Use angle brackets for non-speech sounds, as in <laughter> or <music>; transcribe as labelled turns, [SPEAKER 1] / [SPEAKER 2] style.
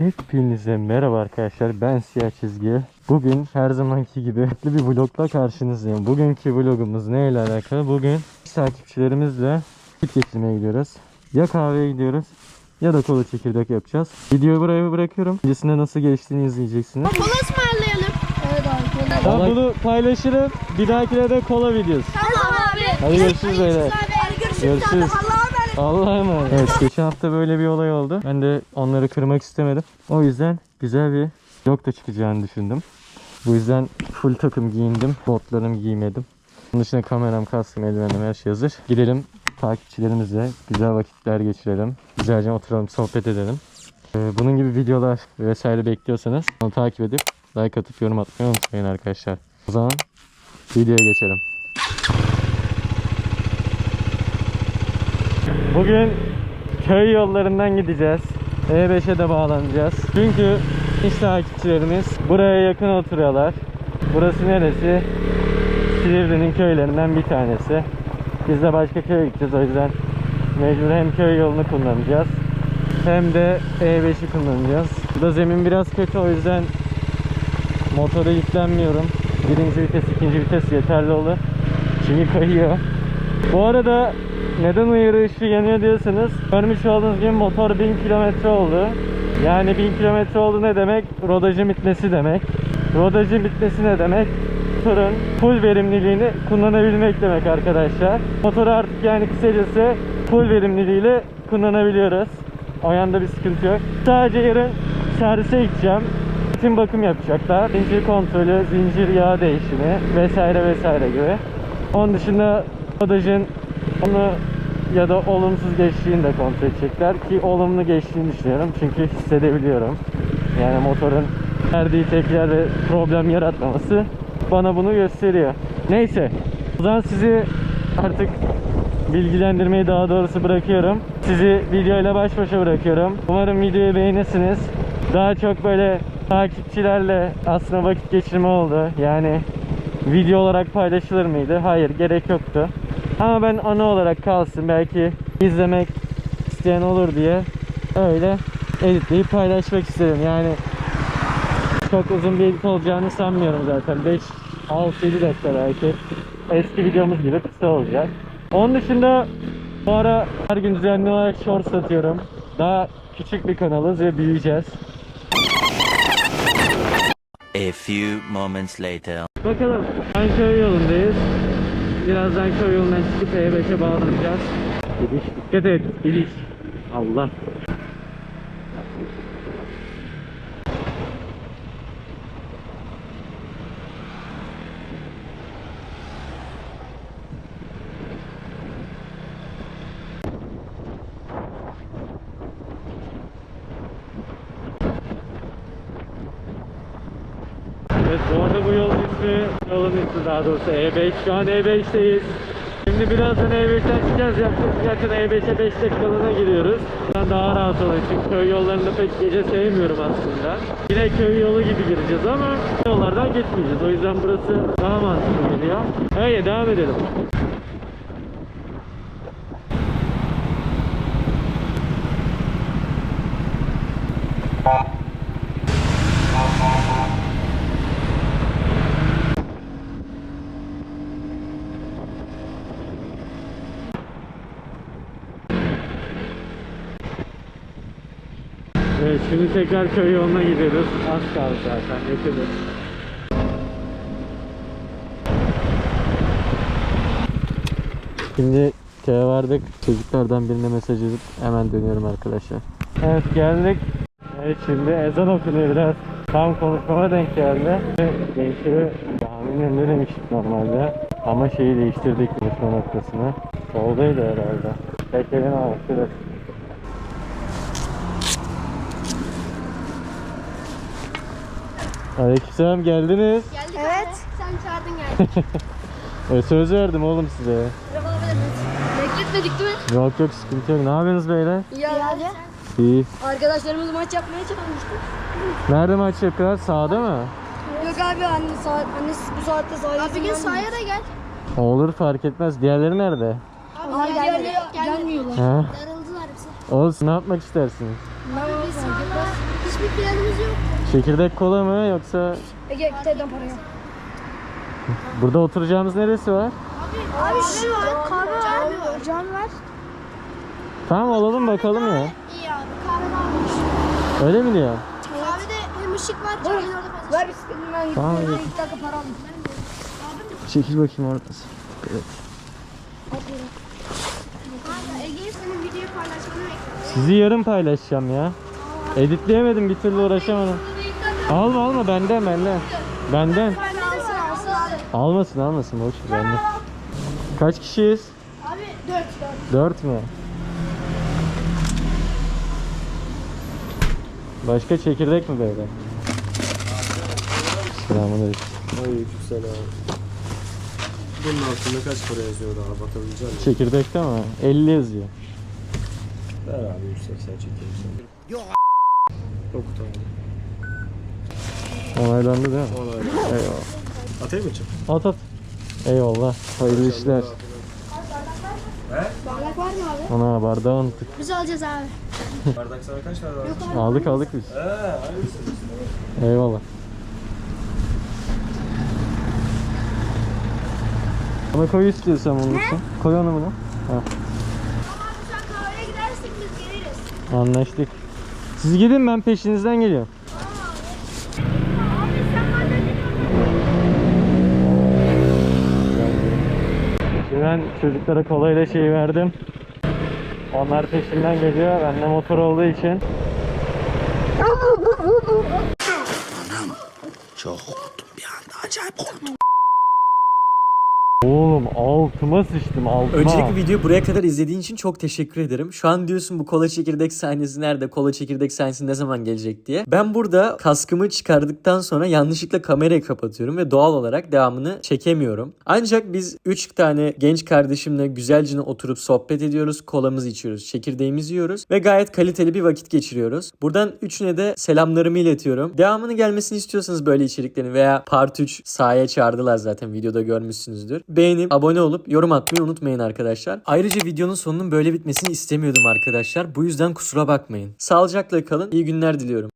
[SPEAKER 1] Hepinize merhaba arkadaşlar. Ben Siyah Çizgi. Bugün her zamanki gibi farklı <laughs> bir vlogla karşınızdayım. Bugünkü vlogumuz neyle alakalı? Bugün takipçilerimizle vakit geçirmeye gidiyoruz. Ya kahveye gidiyoruz ya da kola çekirdek yapacağız. Videoyu buraya bırakıyorum. Öncesinde nasıl geçtiğini izleyeceksiniz.
[SPEAKER 2] Kola ısmarlayalım. Evet abi kola.
[SPEAKER 1] Ben bunu paylaşırım. Bir dahakine de kola videosu.
[SPEAKER 2] Tamam abi.
[SPEAKER 1] Hadi görüşürüz beyler.
[SPEAKER 2] Hadi görüşürüz.
[SPEAKER 1] Görüşürüz.
[SPEAKER 2] Emanet.
[SPEAKER 1] Evet geçen hafta böyle bir olay oldu. Ben de onları kırmak istemedim. O yüzden güzel bir vlog da çıkacağını düşündüm. Bu yüzden full takım giyindim. Botlarımı giymedim. Bunun dışında kameram, kaskım, eldivenim her şey hazır. Gidelim takipçilerimizle güzel vakitler geçirelim. Güzelce oturalım, sohbet edelim. Ee, Bunun gibi videolar vesaire bekliyorsanız onu takip edip like atıp yorum atmayı unutmayın arkadaşlar. O zaman videoya geçelim. Bugün köy yollarından gideceğiz. E5'e de bağlanacağız. Çünkü iş takipçilerimiz buraya yakın oturuyorlar. Burası neresi? Silivri'nin köylerinden bir tanesi. Biz de başka köye gideceğiz o yüzden mecbur hem köy yolunu kullanacağız hem de E5'i kullanacağız. Burada zemin biraz kötü o yüzden motora yüklenmiyorum. Birinci vites, ikinci vites yeterli olur. Çünkü kayıyor. Bu arada neden uyarı ışığı yanıyor diyorsanız görmüş olduğunuz gibi motor 1000 kilometre oldu. Yani 1000 kilometre oldu ne demek? Rodajın bitmesi demek. Rodajın bitmesi ne demek? Motorun full verimliliğini kullanabilmek demek arkadaşlar. Motoru artık yani kısacası full verimliliğiyle kullanabiliyoruz. O yanda bir sıkıntı yok. Sadece yarın servise gideceğim. Bütün bakım yapacaklar. Zincir kontrolü, zincir yağ değişimi vesaire vesaire gibi. Onun dışında rodajın onu ya da olumsuz geçtiğini de kontrol edecekler ki olumlu geçtiğini düşünüyorum çünkü hissedebiliyorum. Yani motorun verdiği tepkiler ve problem yaratmaması bana bunu gösteriyor. Neyse o zaman sizi artık bilgilendirmeyi daha doğrusu bırakıyorum. Sizi videoyla baş başa bırakıyorum. Umarım videoyu beğenirsiniz. Daha çok böyle takipçilerle aslında vakit geçirme oldu. Yani video olarak paylaşılır mıydı? Hayır gerek yoktu. Ama ben ana olarak kalsın belki izlemek isteyen olur diye öyle editleyip paylaşmak istedim. Yani çok uzun bir edit olacağını sanmıyorum zaten. 5 6-7 dakika belki. Eski videomuz gibi kısa olacak. Onun dışında bu ara her gün düzenli olarak short satıyorum. Daha küçük bir kanalız ve büyüyeceğiz.
[SPEAKER 3] A few moments later.
[SPEAKER 1] Bakalım. Ben yolundayız. Birazdan köy yolundan çıkıp E5'e bağlanacağız. Gidiş. Dikkat et. Gidiş. Allah. Evet bu arada bu yolun ismi, yolun ismi daha doğrusu E5. Şu an E5'teyiz. Şimdi birazdan E5'ten çıkacağız. Yaklaşık zaten E5'e 5 dakikalığına giriyoruz. Ben daha rahat olacak çünkü köy yollarında pek gece sevmiyorum aslında. Yine köy yolu gibi gireceğiz ama yollardan geçmeyeceğiz. O yüzden burası daha mantıklı geliyor. Öyle devam edelim. Evet şimdi tekrar köy yoluna gidiyoruz. Az kaldı zaten yakınız. Şimdi köye vardık. Çocuklardan birine mesaj edip hemen dönüyorum arkadaşlar. Evet geldik. Evet şimdi ezan okunuyor biraz. Tam konuşmama denk geldi. Gençleri caminin önünde demiştik normalde. Ama şeyi değiştirdik konuşma noktasını. Soldaydı herhalde. Tekelin ağaçları. Aleykümselam geldiniz.
[SPEAKER 2] Geldik evet. Sen çağırdın geldik. <laughs>
[SPEAKER 1] E, söz verdim oğlum size.
[SPEAKER 2] Bekletmedik değil mi?
[SPEAKER 1] Yok yok sıkıntı yok. Ne yapıyorsunuz beyler?
[SPEAKER 2] İyi abi.
[SPEAKER 1] İyi.
[SPEAKER 2] Arkadaşlarımız maç yapmaya çalışmıştı.
[SPEAKER 1] Nerede maç yapıyorlar? Sahada mı?
[SPEAKER 2] Yok abi anne saat anne bu saatte sahaya Abi gel sahaya da gel.
[SPEAKER 1] Olur fark etmez. Diğerleri nerede?
[SPEAKER 2] Abi, gelmiyorlar.
[SPEAKER 1] Ha?
[SPEAKER 2] Darıldılar bize.
[SPEAKER 1] Olsun ne yapmak istersiniz?
[SPEAKER 2] Abi biz hiç hiçbir planımız yok.
[SPEAKER 1] Çekirdek kola mı yoksa
[SPEAKER 2] Ege giteden para yok.
[SPEAKER 1] burada oturacağımız neresi var?
[SPEAKER 2] Abi şu var, kahve var, can var.
[SPEAKER 1] Tamam alalım bakalım ya.
[SPEAKER 2] İyi abi, kahve varmış.
[SPEAKER 1] Öyle mi diyor?
[SPEAKER 2] Kahvede hem ışık var, canın orada fazla. Ver bisikletini ben
[SPEAKER 1] Tamam,
[SPEAKER 2] gittim.
[SPEAKER 1] iyi.
[SPEAKER 2] İlk dakika para aldım.
[SPEAKER 1] Çekil bakayım orası. Evet.
[SPEAKER 2] Kanka Ege'ye senin videoyu paylaşmanı bekliyorum.
[SPEAKER 1] Sizi yarın paylaşacağım ya. Editleyemedim bir türlü uğraşamadım. Alma alma benden benden. Benden. Almasın almasın boş ver benden. Kaç kişiyiz?
[SPEAKER 2] Abi 4 4.
[SPEAKER 1] Dört mü? Başka çekirdek mi böyle? Selamünaleyküm.
[SPEAKER 4] Aleykümselam. Bunun altında kaç para yazıyor daha bakabilecek misin?
[SPEAKER 1] Çekirdekte mi? 50 yazıyor.
[SPEAKER 4] Ver abi 180 çekeyim sana. Yok. Okut abi.
[SPEAKER 1] Onaylandı değil mi?
[SPEAKER 4] Onaylı.
[SPEAKER 1] Eyvallah.
[SPEAKER 4] Atayım mı çık?
[SPEAKER 1] At at. Eyvallah. Hayırlı işler.
[SPEAKER 2] Bardak var mı abi?
[SPEAKER 1] Ana bardağı unuttuk.
[SPEAKER 2] Biz alacağız abi.
[SPEAKER 4] Bardak sana kaç tane lazım?
[SPEAKER 1] Aldık aldık biz.
[SPEAKER 4] He, aynısın.
[SPEAKER 1] Eyvallah. Bana koy istiyorsan için. Koy onu buna. Ha,
[SPEAKER 2] Tamam abi sen kahveye gidersek biz geliriz.
[SPEAKER 1] anlaştık. Siz gidin ben peşinizden geliyorum. Ben çocuklara kolayla şey verdim. Onlar peşinden geliyor. Bende motor olduğu için.
[SPEAKER 3] Çok korktum bir anda acayip korktum.
[SPEAKER 1] Oğlum altıma sıçtım altıma.
[SPEAKER 5] Öncelikle videoyu buraya kadar izlediğin için çok teşekkür ederim. Şu an diyorsun bu kola çekirdek sahnesi nerede? Kola çekirdek sahnesi ne zaman gelecek diye. Ben burada kaskımı çıkardıktan sonra yanlışlıkla kamerayı kapatıyorum ve doğal olarak devamını çekemiyorum. Ancak biz 3 tane genç kardeşimle güzelce oturup sohbet ediyoruz. Kolamızı içiyoruz. Çekirdeğimizi yiyoruz ve gayet kaliteli bir vakit geçiriyoruz. Buradan üçüne de selamlarımı iletiyorum. Devamını gelmesini istiyorsanız böyle içeriklerin veya Part 3 sahaya çağırdılar zaten videoda görmüşsünüzdür. Beğenip abone olup yorum atmayı unutmayın arkadaşlar. Ayrıca videonun sonunun böyle bitmesini istemiyordum arkadaşlar. Bu yüzden kusura bakmayın. Sağlıcakla kalın. İyi günler diliyorum.